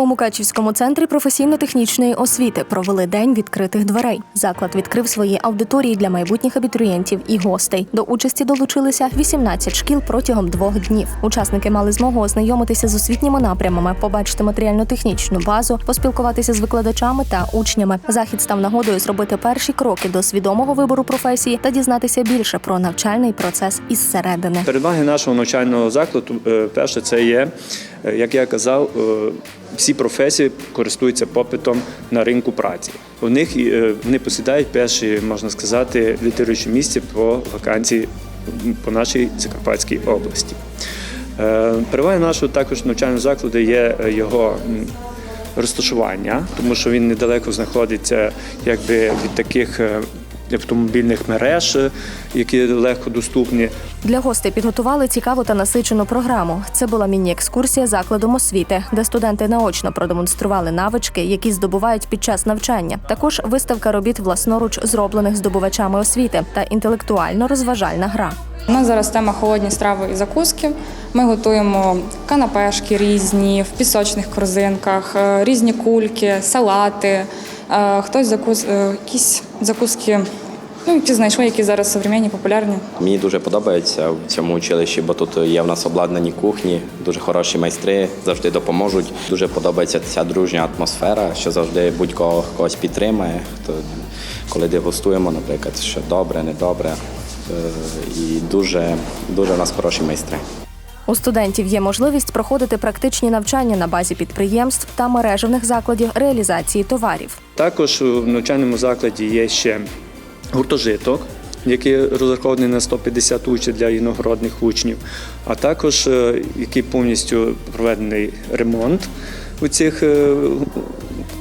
У Мукачівському центрі професійно-технічної освіти провели день відкритих дверей. Заклад відкрив свої аудиторії для майбутніх абітурієнтів і гостей. До участі долучилися 18 шкіл протягом двох днів. Учасники мали змогу ознайомитися з освітніми напрямами, побачити матеріально-технічну базу, поспілкуватися з викладачами та учнями. Захід став нагодою зробити перші кроки до свідомого вибору професії та дізнатися більше про навчальний процес із середини. Переваги нашого навчального закладу, е, перше, це є, е, як я казав, е, всі професії користуються попитом на ринку праці. У них е, вони посідають перші, можна сказати, лідируючі місце по вакансії по нашій Закарпатській області. Е, Переваги нашого також навчального закладу є е, його розташування, тому що він недалеко знаходиться якби, від таких автомобільних мереж, е, які легко доступні. Для гостей підготували цікаву та насичену програму. Це була міні-екскурсія закладом освіти, де студенти наочно продемонстрували навички, які здобувають під час навчання. Також виставка робіт власноруч зроблених здобувачами освіти та інтелектуально-розважальна гра. У нас зараз тема холодні страви і закуски. Ми готуємо канапешки різні в пісочних корзинках, е, різні кульки, салати. Е, Хтось закус, якісь закуски, ну які знайшли, які зараз современні, популярні. Мені дуже подобається в цьому училищі, бо тут є в нас обладнані кухні, дуже хороші майстри, завжди допоможуть. Дуже подобається ця дружня атмосфера, що завжди будь-кого когось підтримує. То коли дегустуємо, наприклад, що добре, недобре. Е, І дуже, дуже в нас хороші майстри. У студентів є можливість проходити практичні навчання на базі підприємств та мережевних закладів реалізації товарів. Також в навчальному закладі є ще гуртожиток, який розрахований на 150 учнів для іногородних учнів, а також е, який повністю проведений ремонт у цих е,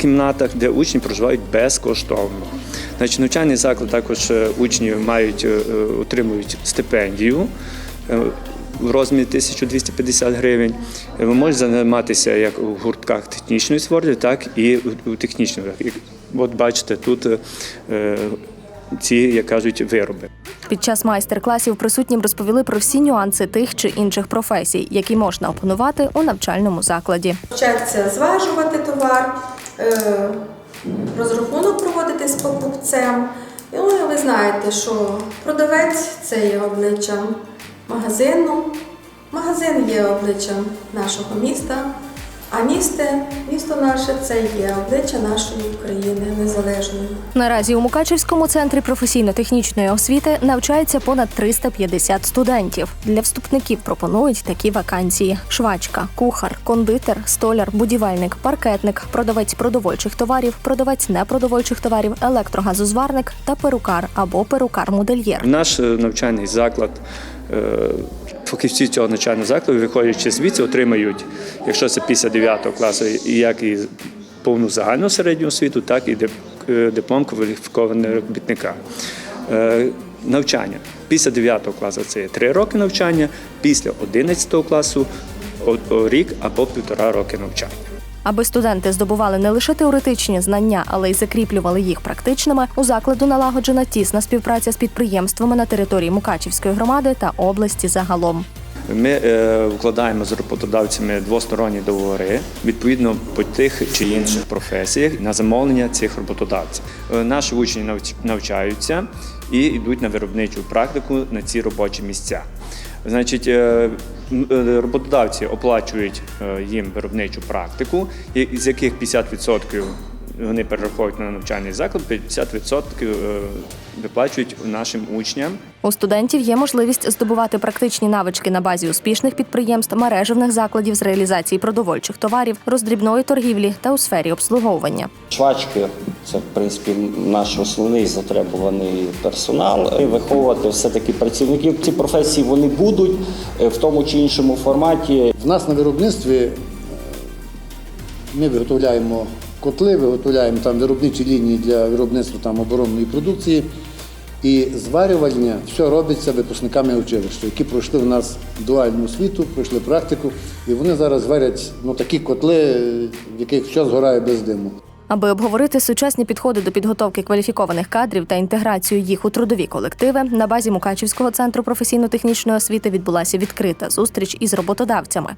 кімнатах, де учні проживають безкоштовно. Значить, навчальний заклад також е, учні мають отримують стипендію. В розмірі 1250 гривень ви можете займатися як у гуртках технічної освіти, так і у- технічних. От бачите, тут ці, як кажуть, вироби. Під час майстер-класів присутнім розповіли про всі нюанси тих чи інших професій, які можна опанувати у навчальному закладі. Вчаться зважувати товар, е, розрахунок проводити з покупцем. І ну, ви знаєте, що продавець це є обличчям магазину, магазин є обличчям нашого міста, а місто, місто наше це є обличчя нашої України незалежної. Наразі у Мукачівському центрі професійно-технічної освіти навчається понад 350 студентів. Для вступників пропонують такі вакансії: швачка, кухар, кондитер, столяр, будівельник, паркетник, продавець продовольчих товарів, продавець непродовольчих товарів, електрогазозварник та перукар або перукар-модельєр. Наш е, навчальний заклад, е, фахівці цього навчального закладу, виходячи звідси, отримають, якщо це після 9 класу, як і повну загальну середню освіту, так і е, диплом кваліфікованого робітника. Е, Навчання після 9 класу це є 3 роки навчання, після 11 класу рік або півтора роки навчання. Аби студенти здобували не лише теоретичні знання, але й закріплювали їх практичними, у закладу налагоджена тісна співпраця з підприємствами на території Мукачівської громади та області загалом. Ми е, вкладаємо з роботодавцями двосторонні договори відповідно по тих чи інших професіях на замовлення цих роботодавців. Е, Наші учні навч- навчаються і йдуть на виробничу практику на ці робочі місця. Значить, е, роботодавці оплачують е, їм виробничу практику, з яких 50% вони перераховують на навчальний заклад, 50% е, виплачують нашим учням. У студентів є можливість здобувати практичні навички на базі успішних підприємств, мережевних закладів з реалізації продовольчих товарів, роздрібної торгівлі та у сфері обслуговування. Швачки це в принципі наш основний затребуваний персонал. І виховувати все-таки працівників. Ці професії вони будуть е, в тому чи іншому форматі. В нас на виробництві е, ми виготовляємо котли, виготовляємо там виробничі лінії для виробництва там, оборонної продукції. І зварювання все робиться випускниками училища, які пройшли в нас дуальну освіту, пройшли практику, і вони зараз варять ну, такі котли, в яких все згорає без диму. Аби обговорити сучасні підходи до підготовки кваліфікованих кадрів та інтеграцію їх у трудові колективи, на базі Мукачівського центру професійно-технічної освіти відбулася відкрита зустріч із роботодавцями.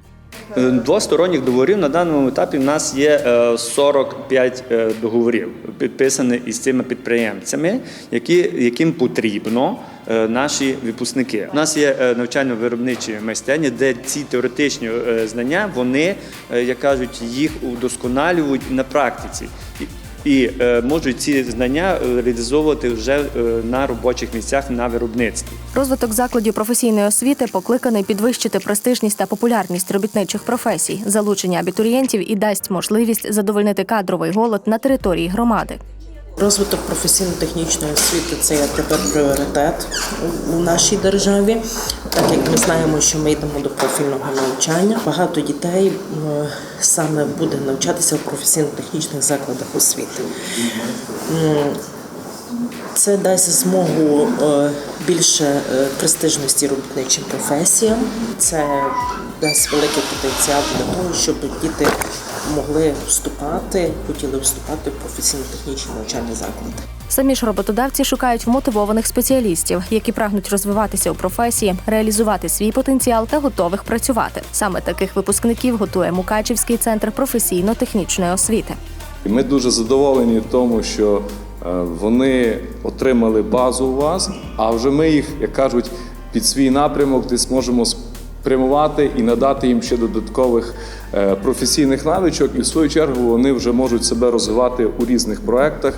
Е, Двосторонніх договорів на даному етапі в нас є е, 45 е, договорів, підписані із цими підприємцями, які, яким потрібно е, наші випускники. У нас є е, навчально-виробничі майстерні, де ці теоретичні е, знання вони, е, як кажуть, їх удосконалюють на практиці. І- е, можуть ці знання е, реалізовувати вже е, на робочих місцях на виробництві. Розвиток закладів професійної освіти покликаний підвищити престижність та популярність робітничих професій. Залучення абітурієнтів і дасть можливість задовольнити кадровий голод на території громади. Розвиток професійно-технічної освіти це є тепер пріоритет у- нашій державі, так як ми знаємо, що ми йдемо до профільного навчання. Багато дітей саме буде навчатися в професійно-технічних закладах освіти. Це дасть змогу е, більше е, престижності робітничим професіям. Це дасть великий потенціал для того, щоб діти могли вступати, хотіли вступати в професійно-технічні навчальні заклади. Самі ж роботодавці шукають вмотивованих спеціалістів, які прагнуть розвиватися у професії, реалізувати свій потенціал та готових працювати. Саме таких випускників готує Мукачівський центр професійно-технічної освіти. І ми дуже задоволені тому, що е, вони отримали базу у вас, а вже ми їх, як кажуть, під свій напрямок десь можемо спрямувати і надати їм ще додаткових е, професійних навичок. І в свою чергу вони вже можуть себе розвивати у різних проєктах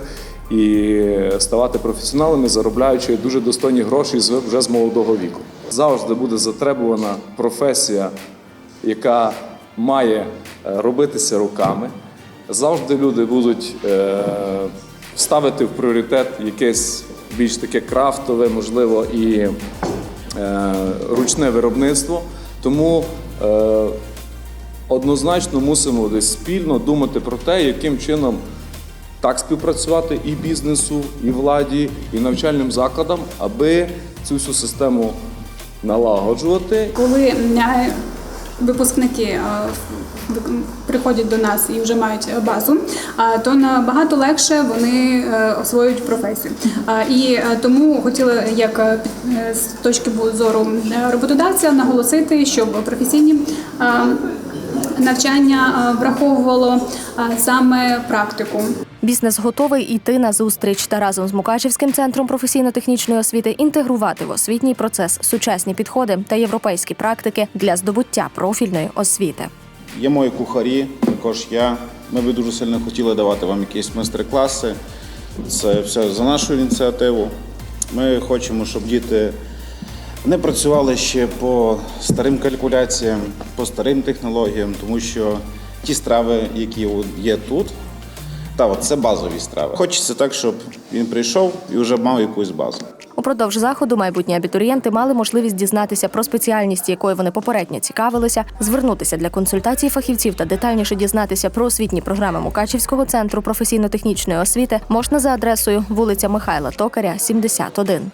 і ставати професіоналами, заробляючи дуже достойні гроші вже з молодого віку. Завжди буде затребувана професія, яка має е, робитися руками. Завжди люди будуть е, ставити в пріоритет якесь більш таке крафтове, можливо, і ручне виробництво. Тому е, однозначно мусимо десь спільно думати про те, яким чином так співпрацювати і бізнесу, і владі, і навчальним закладам, аби цю всю систему налагоджувати Коли е, випускники е, приходять до нас і вже мають базу, а, то набагато легше вони е, освоюють професію. І е, тому хотіла, як е, е, з точки зору е, роботодавця, наголосити, щоб професійні е, навчання е, враховувало е, саме практику. Бізнес готовий йти на зустріч та разом з Мукачівським центром професійно-технічної освіти інтегрувати в освітній процес сучасні підходи та європейські практики для здобуття профільної освіти. Є мої кухарі, також я. Ми би дуже сильно хотіли давати вам якісь майстер-класи. Це все за нашу ініціативу. Ми хочемо, щоб діти не працювали ще по старим калькуляціям, по старим технологіям, тому що ті страви, які є тут, та от це базові страви. Хочеться так, щоб він прийшов і вже мав якусь базу. Упродовж заходу майбутні абітурієнти мали можливість дізнатися про спеціальність, якою вони попередньо цікавилися, звернутися для консультацій фахівців та детальніше дізнатися про освітні програми Мукачівського центру професійно-технічної освіти можна за адресою вулиця Михайла Токаря, 71.